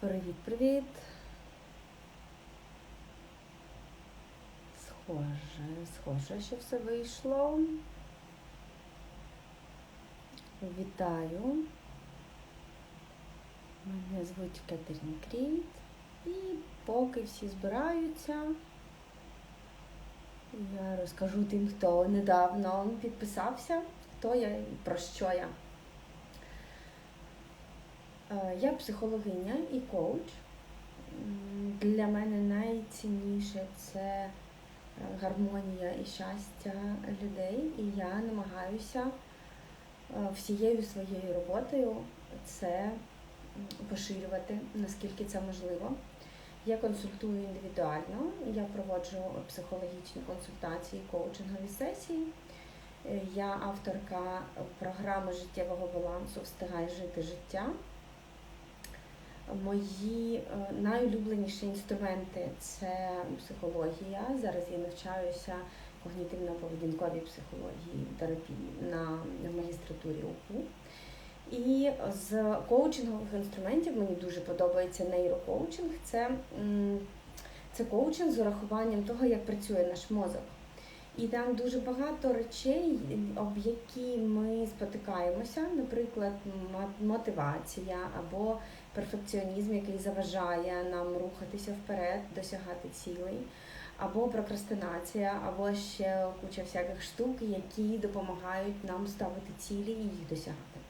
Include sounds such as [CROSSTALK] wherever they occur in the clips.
Привіт-привіт. Схоже, схоже, що все вийшло. Вітаю. Мене звуть Катерина Кріт. І поки всі збираються, я розкажу тим, хто недавно підписався, хто я і про що я. Е, Я психологиня і коуч. Для мене найцінніше це е, гармонія і щастя людей. І я намагаюся е, всією своєю роботою це поширювати, наскільки це можливо. Я консультую індивідуально, я проводжу психологічні консультації, коучингові сесії. Я авторка програми життєвого балансу Встигай жити життя. Мої е, найулюбленіші інструменти це психологія. Зараз я навчаюся когнітивно-поведінковій психології терапії на магістратурі УКУ. І з коучингових інструментів мені дуже подобається нейрокоучинг. Це, це коучинг з урахуванням того, як працює наш мозок. І там дуже багато речей, об які ми спотикаємося, наприклад, мотивація або перфекціонізм, який заважає нам рухатися вперед, досягати цілей, або прокрастинація, або ще куча всяких штук, які допомагають нам ставити цілі і їх досягати.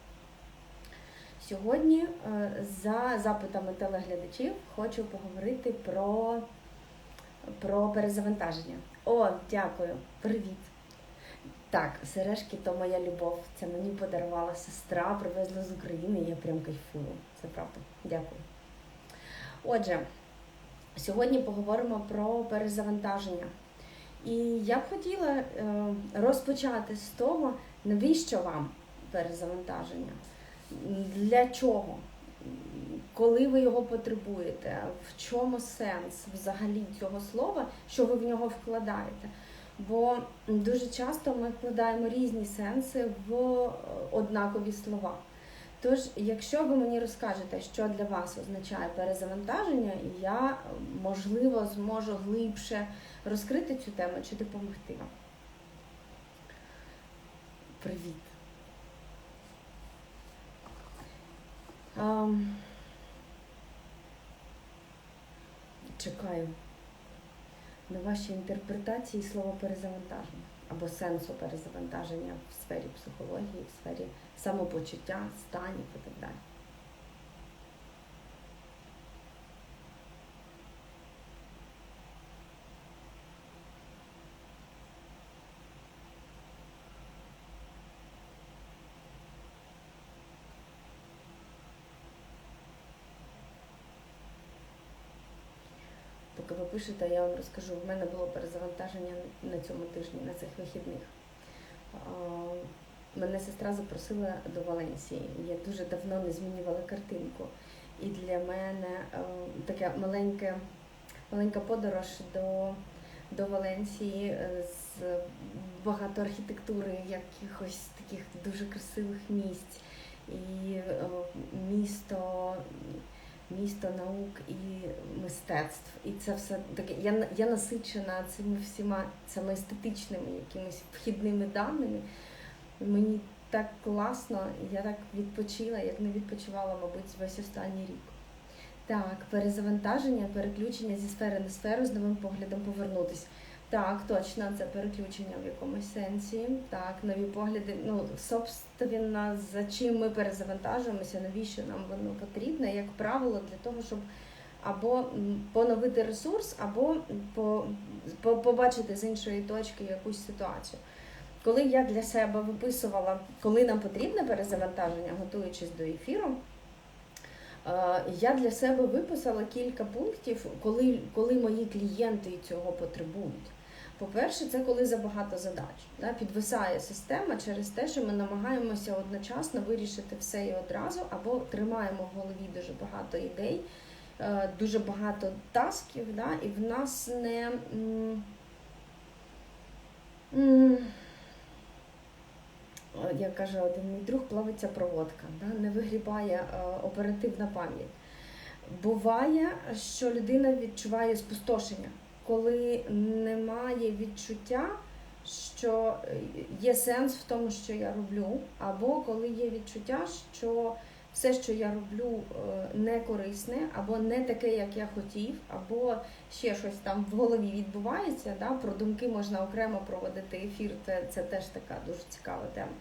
Сьогодні, е, за запитами телеглядачів, хочу поговорити про, про перезавантаження. О, дякую, привіт! Так, сережки то моя любов. Це мені подарувала сестра, привезла з України, я прям кайфую. Це правда. Дякую. Отже, сьогодні поговоримо про перезавантаження. І я б хотіла е, розпочати з того, навіщо вам перезавантаження? Для чого? Коли ви його потребуєте? В чому сенс взагалі цього слова, що ви в нього вкладаєте? Бо дуже часто ми вкладаємо різні сенси в е, однакові слова. Тож, якщо ви мені розкажете, що для вас означає перезавантаження, я е, можливо зможу глибше розкрити цю тему чи допомогти вам. Привіт. Чекаю на ваші інтерпретації слова перезавантаження або сенсу перезавантаження в сфері психології, в сфері самопочуття, станів і так далі. Поки ви пишете, я вам розкажу. В мене було перезавантаження на цьому тижні, на цих вихідних. Мене сестра запросила до Валенсії. Я дуже давно не змінювала картинку. І для мене е, така маленька, маленька подорож до, до Валенсії е, з багато архітектури, якихось таких дуже красивих місць. І е, місто місто наук і мистецтв. І це все таке. Я, я насичена цими всіма цими естетичними якимись вхідними даними. Мені так класно, я так відпочила, як не відпочивала, мабуть, весь останній рік. Так, перезавантаження, переключення зі сфери на сферу з новим поглядом повернутись. Так, точно, це переключення в якомусь сенсі. Так, нові погляди. Ну, собственно, за чим ми перезавантажуємося, навіщо нам воно потрібне, як правило, для того, щоб або поновити ресурс, або по, побачити з іншої точки якусь ситуацію. Коли я для себе виписувала, коли нам потрібне перезавантаження, готуючись до ефіру, е, я для себе виписала кілька пунктів, коли, коли мої клієнти цього потребують. По-перше, це коли забагато задач. Да? Підвисає система через те, що ми намагаємося одночасно вирішити все і одразу, або тримаємо в голові дуже багато ідей, е, дуже багато тасків, да? і в нас не. як каже один мій друг, плавиться проводка, да? не вигрібає е, оперативна пам'ять. Буває, що людина відчуває спустошення, коли немає відчуття, що е, є сенс в тому, що я роблю, або коли є відчуття, що все, що я роблю, е, не корисне, або не таке, як я хотів, або ще щось там в голові відбувається. Да? Про думки можна окремо проводити ефір, це, це теж така дуже цікава тема.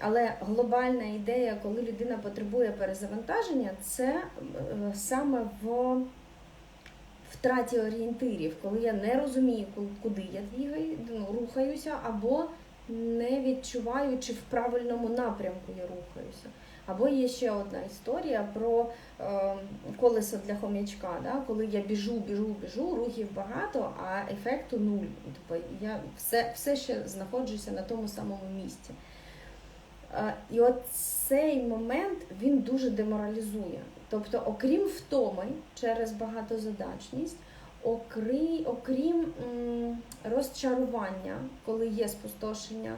Але глобальна ідея, коли людина потребує перезавантаження, це е, саме в втраті орієнтирів, коли я не розумію, куди я двігаю, ну, рухаюся, або не відчуваю, чи в правильному напрямку я рухаюся. Або є ще одна історія про е, колесо для хом'ячка, да? коли я біжу, біжу, біжу, рухів багато, а ефекту нуль. Тобто я все, все ще знаходжуся на тому самому місці. Е, І от цей момент він дуже деморалізує. Тобто, окрім втоми через багатозадачність, окрім, окрім розчарування, коли є спустошення,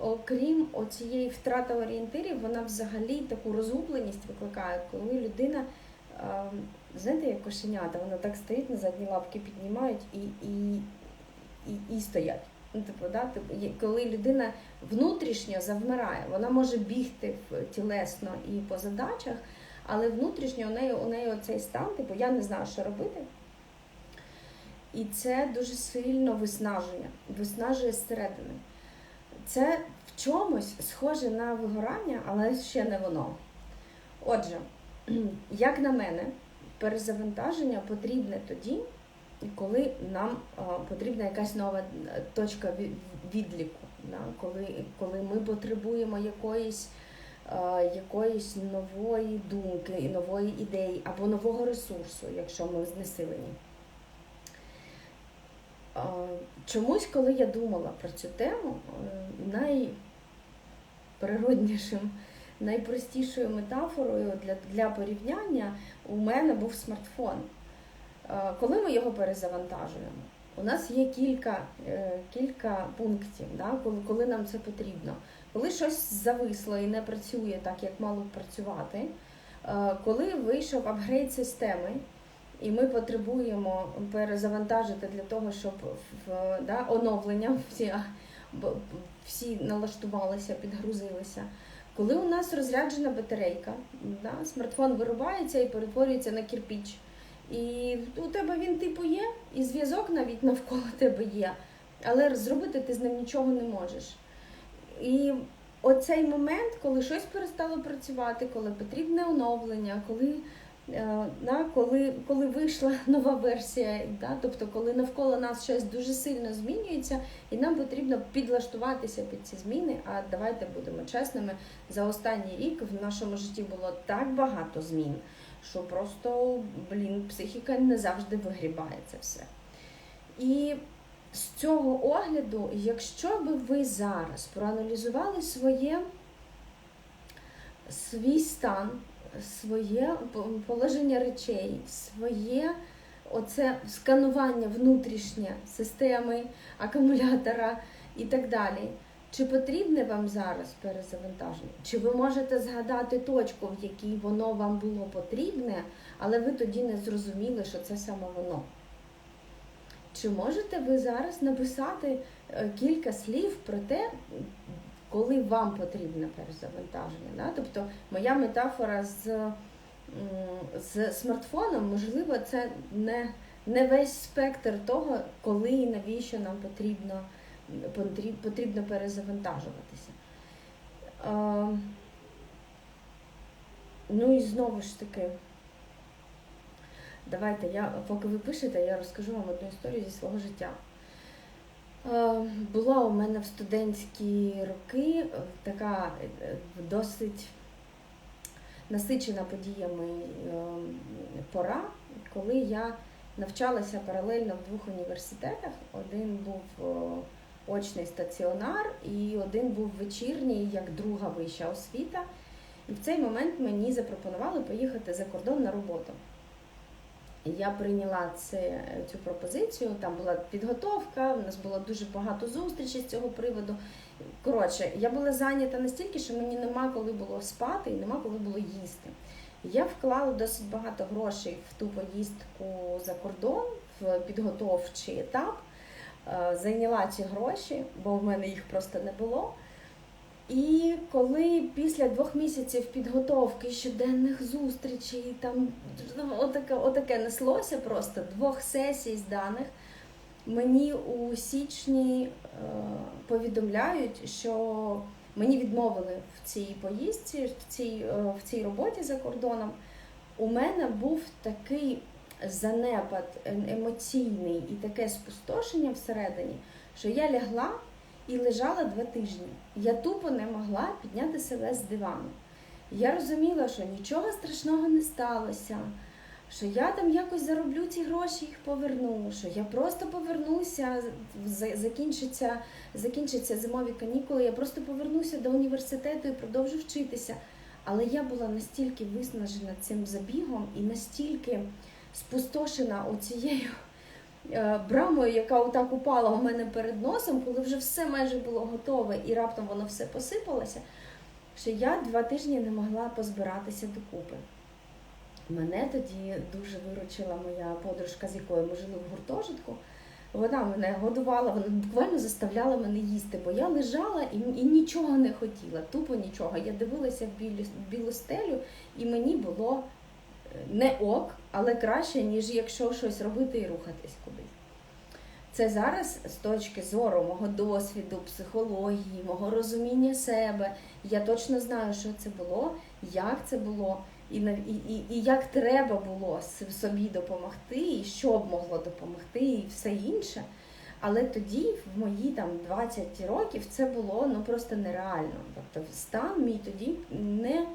окрім оцієї втрати орієнтирів, вона взагалі таку розгубленість викликає, коли людина, е, знаєте, як кошенята, вона так стоїть на задні лапки, піднімають і, і, і, і стоять. Ну, типу, да, типу, коли людина внутрішньо завмирає, вона може бігти тілесно і по задачах, але внутрішньо у неї, у неї оцей стан, типу, я не знаю, що робити. І це дуже сильно виснажує, виснажує зсередини. Це в чомусь схоже на вигорання, але ще не воно. Отже, [CLEARS THROAT] як на мене, перезавантаження потрібне тоді, коли нам потрібна якась нова е, точка відліку, коли, ми потребуємо якоїсь, якоїсь нової думки, нової ідеї або нового ресурсу, якщо ми знесилені. А, Чомусь, коли я думала про цю тему, е, найприроднішим, найпростішою метафорою для, для порівняння у мене був смартфон. Е, Коли ми його перезавантажуємо, у нас є кілька, е, кілька пунктів, да, коли нам це потрібно. Коли щось зависло і не працює так, як мало б працювати, е, коли вийшов апгрейд системи, і ми потребуємо перезавантажити для того, щоб да, оновлення [LAUGHS] всі, всі налаштувалися, підгрузилися. Коли у нас розряджена батарейка, да, смартфон вирубається і перетворюється на кирпіч. І у тебе він типу є, і зв'язок навіть навколо тебе є, але зробити ти з ним нічого не можеш. І оцей момент, коли щось перестало працювати, коли потрібне оновлення, коли, е, да, коли, коли вийшла [LAUGHS] нова версія, да, тобто коли навколо нас щось дуже сильно змінюється, і нам потрібно підлаштуватися під ці зміни. А давайте будемо чесними, за останній рік в нашому житті було так багато змін, що просто, блін, психіка не завжди вигрібає це все. І з цього огляду, якщо би ви зараз проаналізували своє, свій стан, своє положення речей, своє оце сканування внутрішнє системи, акумулятора і так далі. Чи потрібне вам зараз перезавантаження? Чи ви можете згадати точку, в якій воно вам було потрібне, але ви тоді не зрозуміли, що це саме воно? Чи можете ви зараз написати е, кілька слів про те, коли вам потрібне перезавантаження? Да? Тобто моя метафора з, з смартфоном, можливо, це не, не весь спектр того, коли і навіщо нам потрібно, потрібно перезавантажуватися. Е, Ну і знову ж таки. Давайте я, поки ви пишете, я розкажу вам одну історію зі свого життя. Е, Була у мене в студентські роки е, така е, досить насичена подіями пора, коли я навчалася паралельно в двох університетах. Один був очний стаціонар і один був вечірній, як друга вища освіта. І в цей момент мені запропонували поїхати за кордон на роботу. Я прийняла це, цю пропозицію. Там була підготовка, у нас було дуже багато зустрічей з цього приводу. Коротше, я була зайнята настільки, що мені нема коли було спати і нема коли було їсти. Я вклала досить багато грошей в ту поїздку за кордон, в підготовчий етап. Е, Зайняла ці гроші, бо в мене їх просто не було. І коли після двох місяців підготовки, щоденних зустрічей, там отаке, отаке неслося просто двох сесій з даних, мені у січні е, повідомляють, що мені відмовили в цій поїздці, в цій, е, в цій роботі за кордоном. У мене був такий занепад е- емоційний і таке спустошення всередині, що я лягла і лежала два тижні. Я тупо не могла підняти себе з дивану. Я розуміла, що нічого страшного не сталося, що я там якось зароблю ці гроші, їх поверну, що я просто повернуся, за- закінчиться, закінчаться зимові канікули, я просто повернуся до університету і продовжу вчитися. Але я була настільки виснажена цим забігом і настільки спустошена оцією брамою, яка отак упала у мене перед носом, коли вже все майже було готове і раптом воно все посипалося, що я два тижні не могла позбиратися докупи. Мене тоді дуже виручила моя подружка, з якою ми жили в гуртожитку. Вона мене годувала, вона буквально заставляла мене їсти, бо я лежала і, і нічого не хотіла, тупо нічого. Я дивилася в білу стелю, і мені було е, не ок, але краще, ніж якщо щось робити і рухатись кудись. Це зараз з точки зору мого досвіду, психології, мого розуміння себе. Я точно знаю, що це було, як це було, і, і, і, як треба було собі допомогти, і що б могло допомогти, і все інше. Але тоді, в мої там 20 років, це було ну просто нереально. Тобто стан мій тоді не,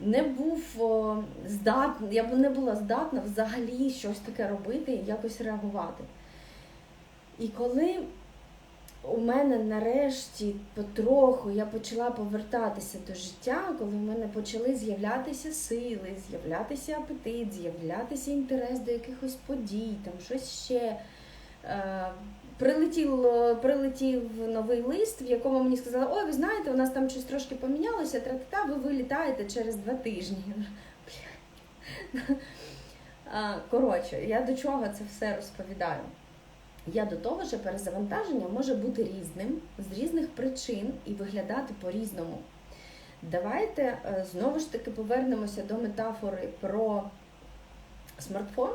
не був здатний, я не була здатна взагалі щось таке робити і якось реагувати. І коли у мене нарешті потроху я почала повертатися до життя, коли в мене почали з'являтися сили, з'являтися апетит, з'являтися інтерес до якихось подій, там щось ще. Прилетів, прилетів новий лист, в якому мені сказали, ой, ви знаєте, у нас там щось трошки помінялося, тра-та-та, ви вилітаєте через два тижні. [LAUGHS] Коротше, я до чого це все розповідаю? Я до того, що перезавантаження може бути різним з різних причин і виглядати по-різному. Давайте е, знову ж таки повернемося до метафори про смартфон.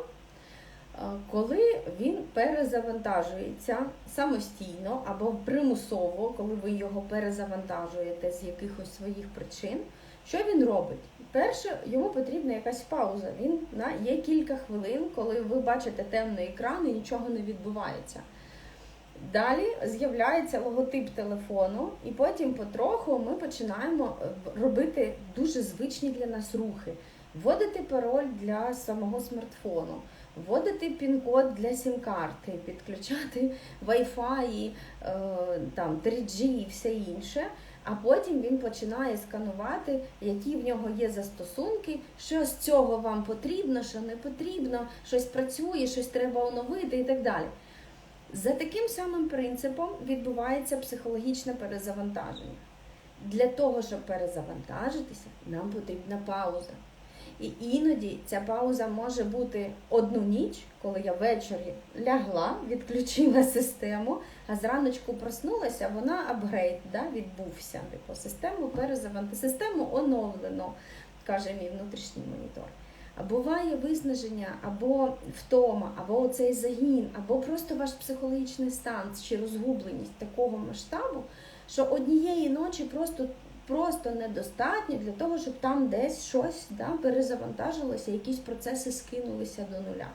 Коли він перезавантажується самостійно або примусово, коли ви його перезавантажуєте з якихось своїх причин, що він робить? Перше, йому потрібна якась пауза. Він на є кілька хвилин, коли ви бачите темний екран і нічого не відбувається. Далі з'являється логотип телефону, і потім потроху ми починаємо е, робити дуже звичні для нас рухи. Вводити пароль для самого смартфону, вводити пін-код для сім-карти, підключати Wi-Fi, е, там 3G і все інше. А потім він починає сканувати, які в нього є застосунки, що з цього вам потрібно, що не потрібно, щось працює, щось треба оновити і так далі. За таким самим принципом відбувається психологічне перезавантаження. Для того, щоб перезавантажитися, нам потрібна пауза. І іноді ця пауза може бути одну ніч, коли я ввечері лягла, відключила систему, а зраночку проснулася, вона апгрейд да, відбувся. Типу, систему перезавантажено, систему оновлено, каже мій внутрішній монітор. А буває виснаження або втома, або оцей загін, або просто ваш психологічний стан чи розгубленість такого масштабу, що однієї ночі просто просто недостатньо для того, щоб там десь щось да, перезавантажилося, якісь процеси скинулися до нуля.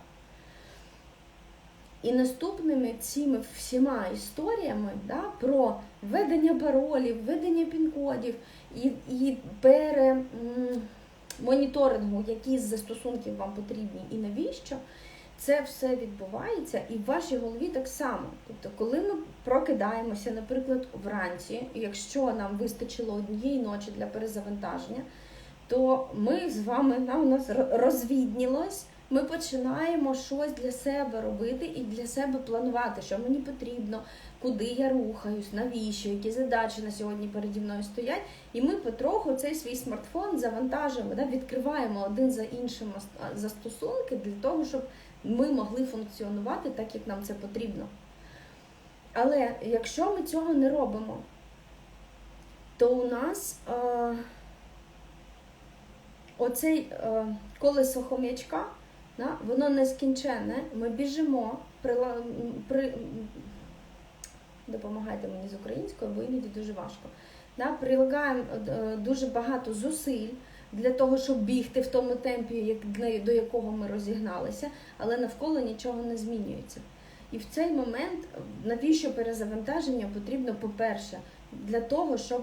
І наступними цими всіма історіями да, про введення паролів, введення пін-кодів і, і пере. м, моніторингу, які з застосунків вам потрібні і навіщо, це все відбувається і в вашій голові так само. Тобто, коли ми прокидаємося, наприклад, вранці, якщо нам вистачило однієї ночі для перезавантаження, то ми з вами да, у нас розвіднілось, ми починаємо щось для себе робити і для себе планувати, що мені потрібно, куди я рухаюсь, навіщо, які задачі на сьогодні переді мною стоять. І ми потроху цей свій смартфон завантажуємо, да, відкриваємо один за іншим застосунки для того, щоб ми могли функціонувати так, як нам це потрібно. Але якщо ми цього не робимо, то у нас е, оцей е, колесо хом'ячка, да, воно нескінченне, ми біжимо, прила, при, допомагайте мені з українською, бо іноді дуже важко. Да, прилагаємо е, дуже багато зусиль для того, щоб бігти в тому темпі, до якого ми розігналися, але навколо нічого не змінюється. І в цей момент навіщо перезавантаження потрібно, по-перше, для того, щоб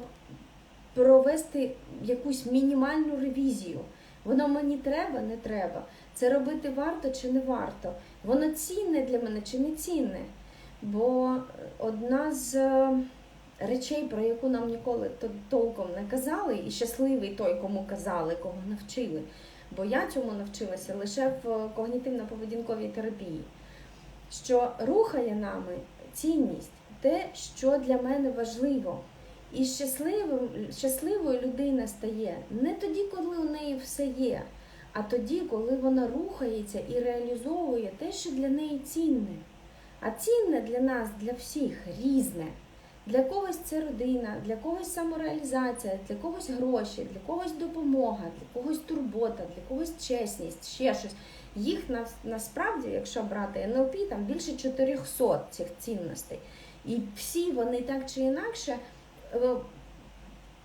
провести якусь мінімальну ревізію. Воно мені треба, не треба. Це робити варто чи не варто. Воно цінне для мене чи не цінне. Бо одна з е, речей, про яку нам ніколи толком не казали, і щасливий той, кому казали, кого навчили. Бо я цьому навчилася лише в когнітивно-поведінковій терапії, що рухає нами цінність, те, що для мене важливо. І щасливим, щасливою людина стає не тоді, коли у неї все є, а тоді, коли вона рухається і реалізовує те, що для неї цінне. А цінне для нас, для всіх різне. Для когось це родина, для когось самореалізація, для когось гроші, для когось допомога, для когось турбота, для когось чесність, ще щось. Їх нас, насправді, якщо брати НЛП, там більше 400 цих цінностей. І всі вони так чи інакше е,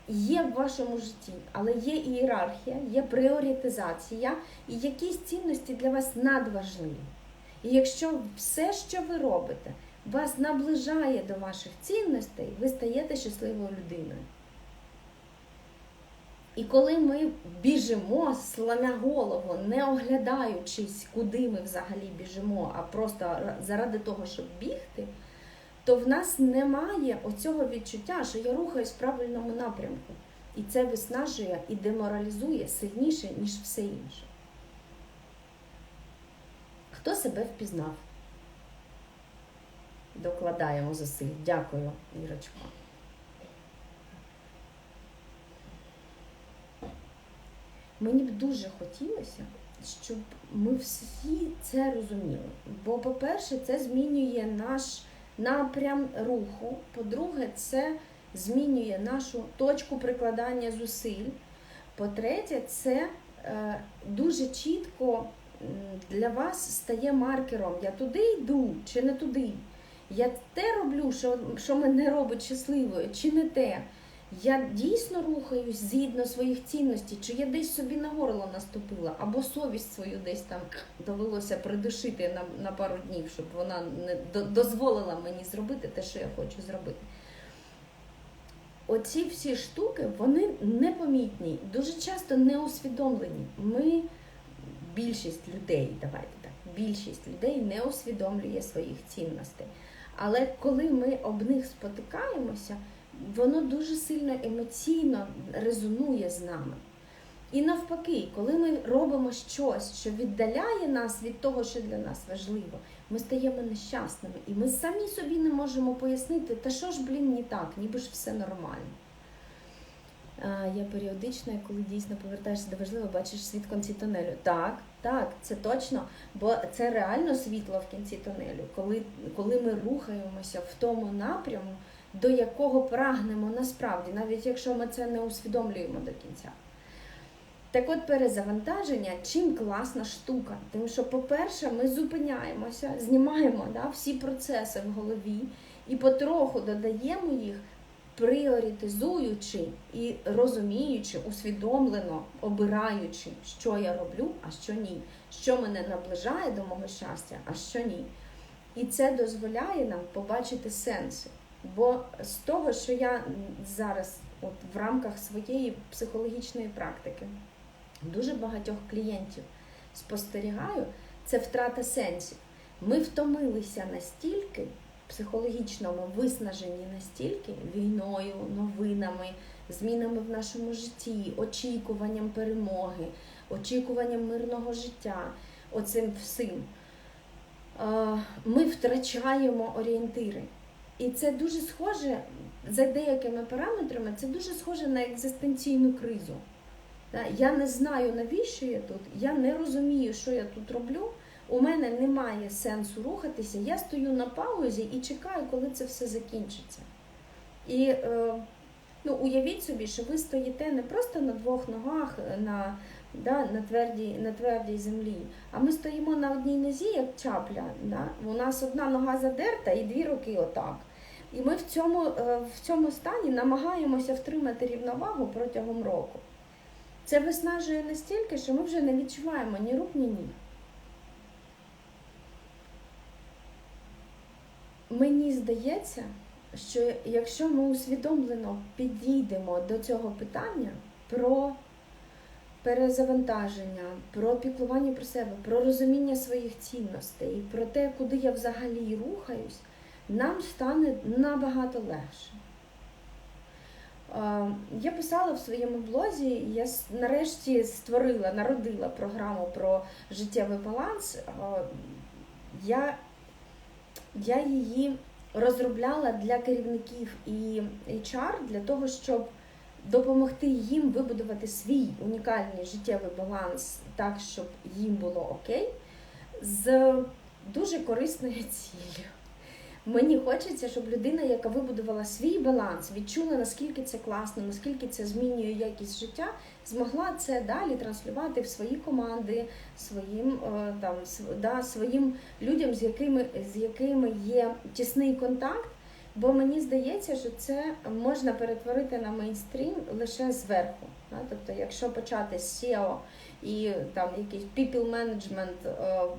є в вашому житті, але є ієрархія, є пріоритизація, і якісь цінності для вас надважливі. І якщо все, що ви робите, вас наближає до ваших цінностей, ви стаєте щасливою людиною. І коли ми біжимо, сломя голову, не оглядаючись, куди ми взагалі біжимо, а просто заради того, щоб бігти, то в нас немає оцього відчуття, що я рухаюсь в правильному напрямку. І це виснажує і деморалізує сильніше, ніж все інше. Хто себе впізнав? Докладаємо зусиль. Дякую, Ірочко. Мені б дуже хотілося, щоб ми всі це розуміли. Бо, по-перше, це змінює наш напрям руху. По-друге, це змінює нашу точку прикладання зусиль. По-третє, це е, дуже чітко для вас стає маркером. Я туди йду чи не туди. Я те роблю, що, що мене робить щасливою, чи не те. Я дійсно рухаюсь згідно своїх цінностей, чи я десь собі на горло наступила, або совість свою десь там довелося придушити на, на пару днів, щоб вона не дозволила мені зробити те, що я хочу зробити. Оці всі штуки, вони непомітні, дуже часто не усвідомлені. Ми, більшість людей, давайте так, більшість людей не усвідомлює своїх цінностей. Але коли ми об них спотикаємося, воно дуже сильно емоційно резонує з нами. І навпаки, коли ми робимо щось, що віддаляє нас від того, що для нас важливо, ми стаємо нещасними. І ми самі собі не можемо пояснити, та що ж, блін, не так, ніби ж все нормально. Я періодично, коли дійсно повертаєшся до важливого, бачиш світ в кінці тунелю. Так, так, це точно, бо це реально світло в кінці тунелю, коли, коли ми рухаємося в тому напряму, до якого прагнемо насправді, навіть якщо ми це не усвідомлюємо до кінця. Так от перезавантаження чим класна штука. Тому що, по-перше, ми зупиняємося, знімаємо да, всі процеси в голові і потроху додаємо їх, пріоритизуючи і розуміючи, усвідомлено обираючи, що я роблю, а що ні, що мене наближає до мого щастя, а що ні. І це дозволяє нам побачити сенси. Бо з того, що я зараз, от в рамках своєї психологічної практики, дуже багатьох клієнтів спостерігаю, це втрата сенсів. Ми втомилися настільки, психологічно ми виснажені настільки війною, новинами, змінами в нашому житті, очікуванням перемоги, очікуванням мирного життя, оцим всім, ми втрачаємо орієнтири. І це дуже схоже, за деякими параметрами, це дуже схоже на екзистенційну кризу. Я не знаю, навіщо я тут, я не розумію, що я тут роблю. У мене немає сенсу рухатися. Я стою на паузі і чекаю, коли це все закінчиться. І е, ну, уявіть собі, що ви стоїте не просто на двох ногах на да, на, твердій на твердій землі, а ми стоїмо на одній нозі, як чапля. Да? У нас одна нога задерта і дві руки отак. І ми в цьому, е, в цьому стані намагаємося втримати рівновагу протягом року. Це виснажує настільки, що ми вже не відчуваємо ні рук, ні ніг. Мені здається, що якщо ми усвідомлено підійдемо до цього питання про перезавантаження, про піклування про себе, про розуміння своїх цінностей, про те, куди я взагалі рухаюсь, нам стане набагато легше. Я писала в своєму блозі, я нарешті створила, народила програму про життєвий баланс. Я я її розробляла для керівників і HR для того, щоб допомогти їм вибудувати свій унікальний життєвий баланс так, щоб їм було окей, з дуже корисною [LAUGHS] ціллю. Мені хочеться, щоб людина, яка вибудувала свій баланс, відчула, наскільки це класно, наскільки це змінює якість життя, змогла це далі транслювати в свої команди, своїм е, там да, своїм людям, з якими з якими є тісний контакт. Бо мені здається, що це можна перетворити на мейнстрім лише зверху. Тобто, якщо почати з SEO і там якийсь people management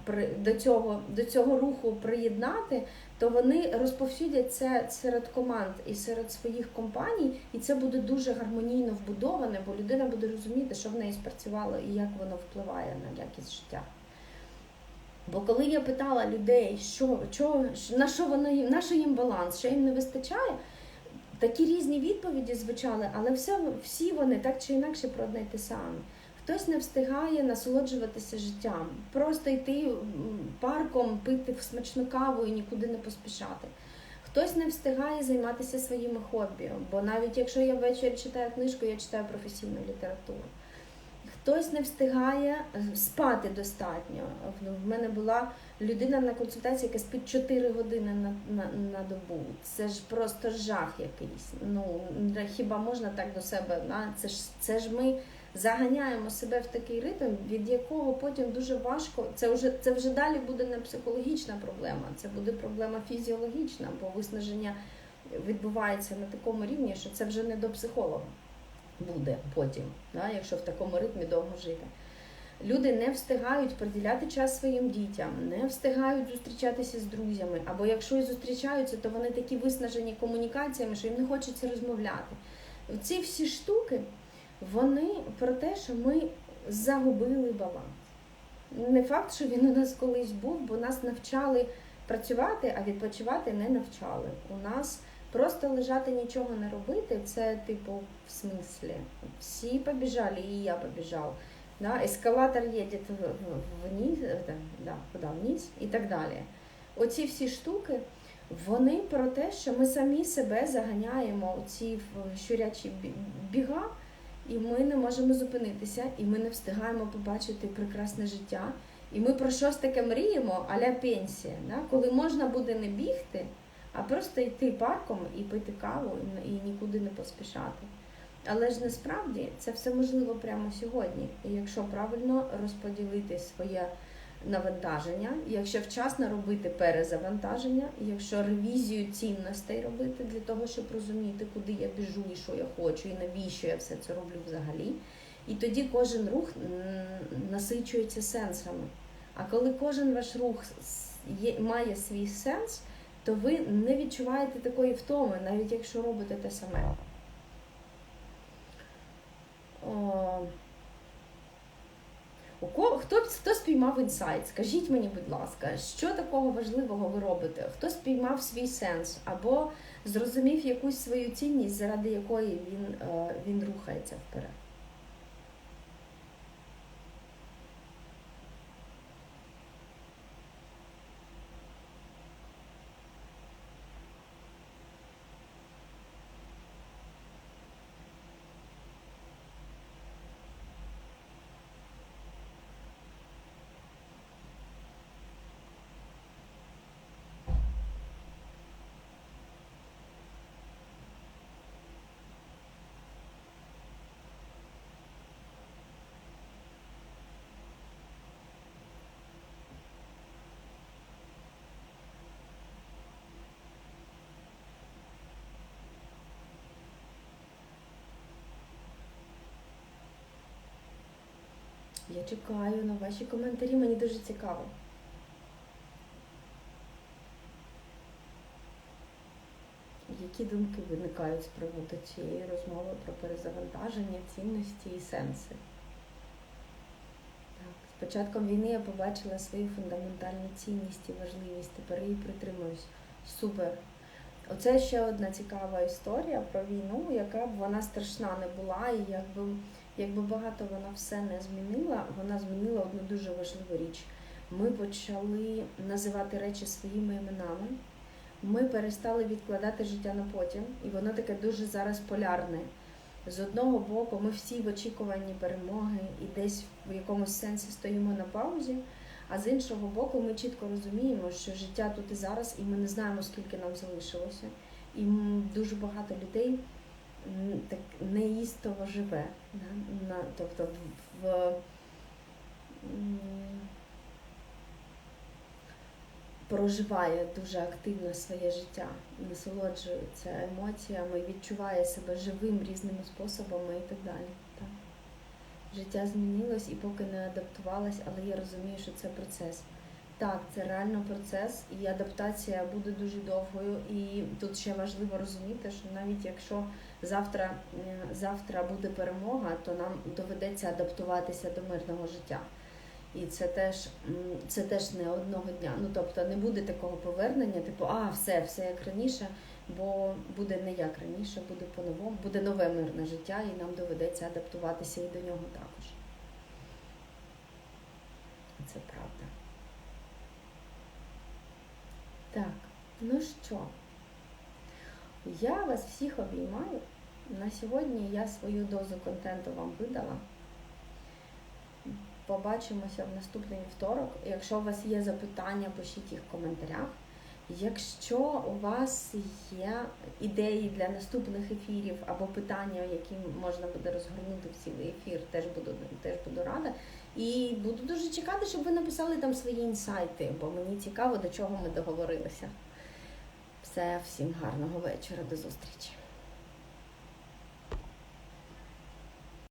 е, до цього до цього руху приєднати, то вони розповсюдять це серед команд і серед своїх компаній, і це буде дуже гармонійно вбудоване, бо людина буде розуміти, що в неї спрацювало і як воно впливає на якість життя. Бо коли я питала людей, що, що, на що воно їм, на що їм баланс, що їм не вистачає, такі різні відповіді звучали, але все, всі вони так чи інакше про одне те саме. Хтось не встигає насолоджуватися життям, просто йти парком, пити смачну каву і нікуди не поспішати. Хтось не встигає займатися своїми хобі, бо навіть якщо я ввечері читаю книжку, я читаю професійну літературу. Хтось не встигає е, спати достатньо. В мене була людина на консультації, яка спить 4 години на на, на добу. Це ж просто жах якийсь. Ну хіба можна так до себе? На це ж це ж ми заганяємо себе в такий ритм, від якого потім дуже важко. Це вже це вже далі буде не психологічна проблема, це буде проблема фізіологічна, бо виснаження відбувається на такому рівні, що це вже не до психолога буде потім, да, якщо в такому ритмі довго жити. Люди не встигають приділяти час своїм дітям, не встигають зустрічатися з друзями. Або якщо і зустрічаються, то вони такі виснажені комунікаціями, що їм не хочеться розмовляти. Ці всі штуки, вони про те, що ми загубили баланс. Не факт, що він у нас колись був, бо нас навчали працювати, а відпочивати не навчали. У нас Просто лежати нічого не робити, це типу в смислі. Всі побіжали, і я побіжав. Да? Ескалатор їде вниз, да, куди вниз і так далі. Оці всі штуки, вони про те, що ми самі себе заганяємо у ці щурячі біга, і ми не можемо зупинитися, і ми не встигаємо побачити прекрасне життя. І ми про щось таке мріємо, аля пенсія, да? коли можна буде не бігти а просто йти парком і пити каву, і нікуди не поспішати. Але ж насправді це все можливо прямо сьогодні. Якщо правильно розподілити своє навантаження, якщо вчасно робити перезавантаження, якщо ревізію цінностей робити для того, щоб розуміти, куди я біжу і що я хочу, і навіщо я все це роблю взагалі. І тоді кожен рух насичується сенсами. А коли кожен ваш рух є, має свій сенс, то ви не відчуваєте такої втоми, навіть якщо робите те саме. О, у кого, хто хто спіймав інсайт? Скажіть мені, будь ласка, що такого важливого ви робите? Хто спіймав свій сенс або зрозумів якусь свою цінність, заради якої він, е, він рухається вперед? Я чекаю на ваші коментарі, мені дуже цікаво. Які думки виникають з приводу цієї розмови про перезавантаження, цінності і сенси? Так, з початком війни я побачила свої фундаментальні цінності, важливість, тепер її притримуюсь. Супер. Оце ще одна цікава історія про війну, яка б вона страшна не була, і якби, якби багато вона все не змінила, вона змінила одну дуже важливу річ. Ми почали називати речі своїми іменами. Ми перестали відкладати життя на потім, і воно таке дуже зараз полярне. З одного боку, ми всі в очікуванні перемоги і десь в якомусь сенсі стоїмо на паузі. А з іншого боку, ми чітко розуміємо, що життя тут і зараз, і ми не знаємо, скільки нам залишилося. І дуже багато людей так неїстово живе. Да? На, тобто в проживає дуже активно своє життя, насолоджується емоціями, відчуває себе живим різними способами і так далі. Так. Життя змінилось і поки не адаптувалась, але я розумію, що це процес. Так, це реально процес, і адаптація буде дуже довгою. І тут ще важливо розуміти, що навіть якщо завтра, е, завтра буде перемога, то нам доведеться адаптуватися до мирного життя. І це теж, це теж не одного дня. Ну тобто не буде такого повернення, типу, а все, все як раніше, бо буде не як раніше, буде по-новому, буде нове мирне життя, і нам доведеться адаптуватися і до нього також. Це правда. Так, ну що, я вас всіх обіймаю. На сьогодні я свою дозу контенту вам видала. Побачимося в наступний вівторок. Якщо у вас є запитання, пишіть їх в коментарях. Якщо у вас є ідеї для наступних ефірів або питання, які можна буде розгорнути в цілий ефір, теж буду теж буду рада. І буду дуже чекати, щоб ви написали там свої інсайти, бо мені цікаво, до чого ми договорилися. Все, всім гарного вечора, до зустрічі.